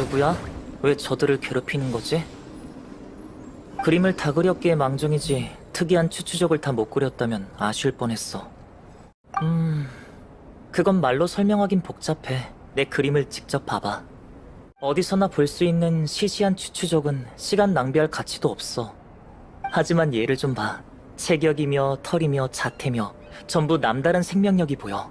누구야? 왜 저들을 괴롭히는 거지? 그림을 다 그렸기에 망정이지 특이한 추추족을 다 못 그렸다면 아쉬울 뻔했어. 음, 그건 말로 설명하긴 복잡해. 내 그림을 직접 봐봐. 어디서나 볼 수 있는 시시한 추추족은 시간 낭비할 가치도 없어. 하지만 얘를 좀 봐. 체격이며 털이며 자태며 전부 남다른 생명력이 보여.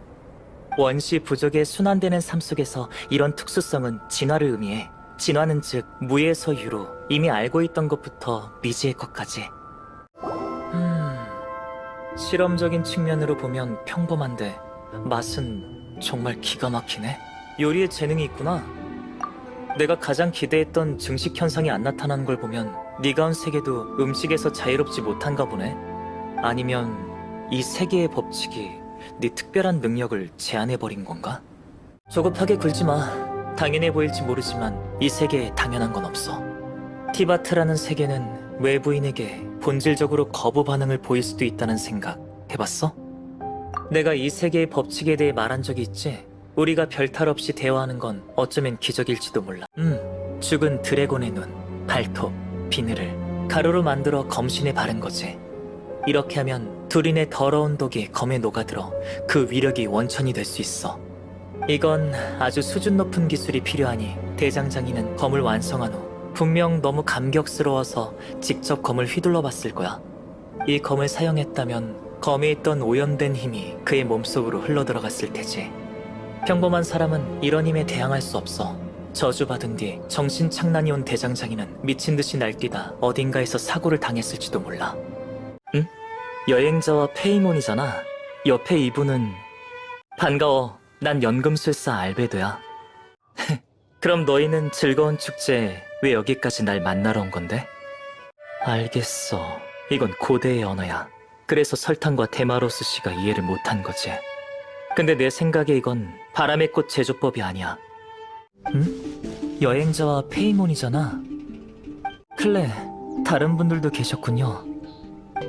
원시 부족의 순환되는 삶 속에서 이런 특수성은 진화를 의미해. 진화는 즉 무에서 유로 이미 알고 있던 것부터 미지의 것까지. 음, 실험적인 측면으로 보면 평범한데 맛은 정말 기가 막히네. 요리에 재능이 있구나. 내가 가장 기대했던 증식 현상이 안 나타나는 걸 보면 네가 온 세계도 음식에서 자유롭지 못한가 보네. 아니면 이 세계의 법칙이 네 특별한 능력을 제한해버린 건가? 조급하게 굴지 마. 당연해 보일지 모르지만 이 세계에 당연한 건 없어. 티바트라는 세계는 외부인에게 본질적으로 거부 반응을 보일 수도 있다는 생각 해봤어? 내가 이 세계의 법칙에 대해 말한 적이 있지? 우리가 별탈 없이 대화하는 건 어쩌면 기적일지도 몰라. 음, 죽은 드래곤의 눈, 발톱, 비늘을 가루로 만들어 검신에 바른 거지. 이렇게 하면 두린의 더러운 독이 검에 녹아들어 그 위력이 원천이 될 수 있어. 이건 아주 수준 높은 기술이 필요하니 대장장이는 검을 완성한 후 분명 너무 감격스러워서 직접 검을 휘둘러 봤을 거야. 이 검을 사용했다면 검에 있던 오염된 힘이 그의 몸속으로 흘러들어갔을 테지. 평범한 사람은 이런 힘에 대항할 수 없어. 저주받은 뒤 정신 착란이 온 대장장이는 미친 듯이 날뛰다 어딘가에서 사고를 당했을지도 몰라. 응? 여행자와 페이몬이잖아. 옆에 이분은 반가워. 난 연금술사 알베도야. 그럼 너희는 즐거운 축제에 왜 여기까지 날 만나러 온 건데? 알겠어. 이건 고대의 언어야. 그래서 설탕과 데마로스 씨가 이해를 못한 거지. 근데 내 생각에 이건 바람의 꽃 제조법이 아니야. 응? 여행자와 페이몬이잖아. 클레, 다른 분들도 계셨군요.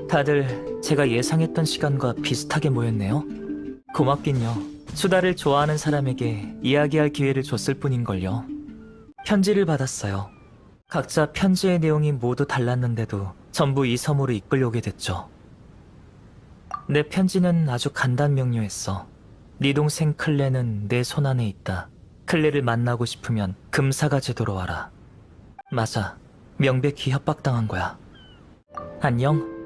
다들 제가 예상했던 시간과 비슷하게 모였네요. 고맙긴요. 수다를 좋아하는 사람에게 이야기할 기회를 줬을 뿐인걸요. 편지를 받았어요. 각자 편지의 내용이 모두 달랐는데도 전부 이 섬으로 이끌려오게 됐죠. 내 편지는 아주 간단 명료했어. 네 동생 클레는 내 손 안에 있다. 클레를 만나고 싶으면 금사가 제도로 와라. 맞아. 명백히 협박당한 거야. 안녕?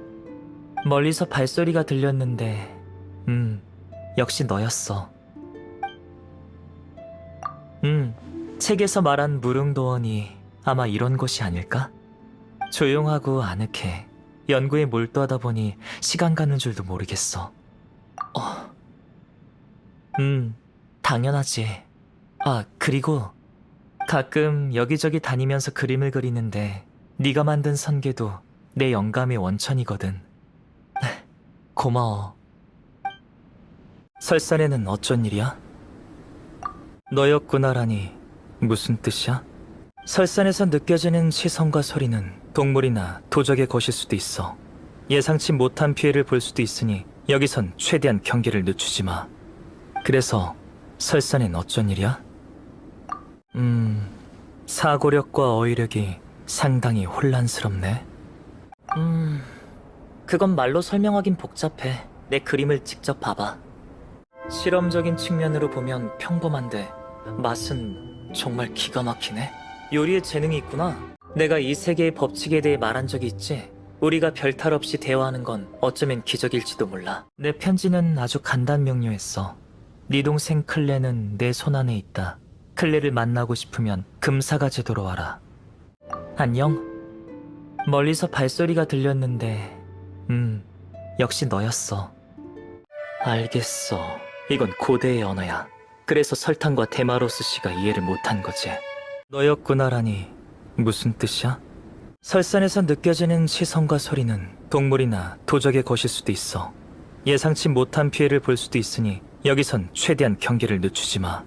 멀리서 발소리가 들렸는데, 음, 역시 너였어. 음, 책에서 말한 무릉도원이 아마 이런 곳이 아닐까? 조용하고 아늑해. 연구에 몰두하다 보니 시간 가는 줄도 모르겠어. 어. 음, 당연하지. 아, 그리고 가끔 여기저기 다니면서 그림을 그리는데 네가 만든 선계도 내 영감의 원천이거든. 고마워. 설산에는 어쩐 일이야? 너였구나라니 무슨 뜻이야? 설산에서 느껴지는 시선과 소리는 동물이나 도적의 것일 수도 있어. 예상치 못한 피해를 볼 수도 있으니 여기선 최대한 경계를 늦추지 마. 그래서 설산엔 어쩐 일이야? 음, 사고력과 어휘력이 상당히 혼란스럽네. 음, 그건 말로 설명하긴 복잡해. 내 그림을 직접 봐봐. 실험적인 측면으로 보면 평범한데 맛은 정말 기가 막히네. 요리에 재능이 있구나. 내가 이 세계의 법칙에 대해 말한 적이 있지. 우리가 별탈 없이 대화하는 건 어쩌면 기적일지도 몰라. 내 편지는 아주 간단 명료했어. 네 동생 클레는 내 손 안에 있다. 클레를 만나고 싶으면 금사가 제도로 와라. 안녕? 멀리서 발소리가 들렸는데, 음, 역시 너였어. 알겠어. 이건 고대의 언어야. 그래서 설탕과 데마로스 씨가 이해를 못한 거지. 너였구나라니 무슨 뜻이야? 설산에서 느껴지는 시선과 소리는 동물이나 도적의 것일 수도 있어. 예상치 못한 피해를 볼 수도 있으니 여기선 최대한 경계를 늦추지 마.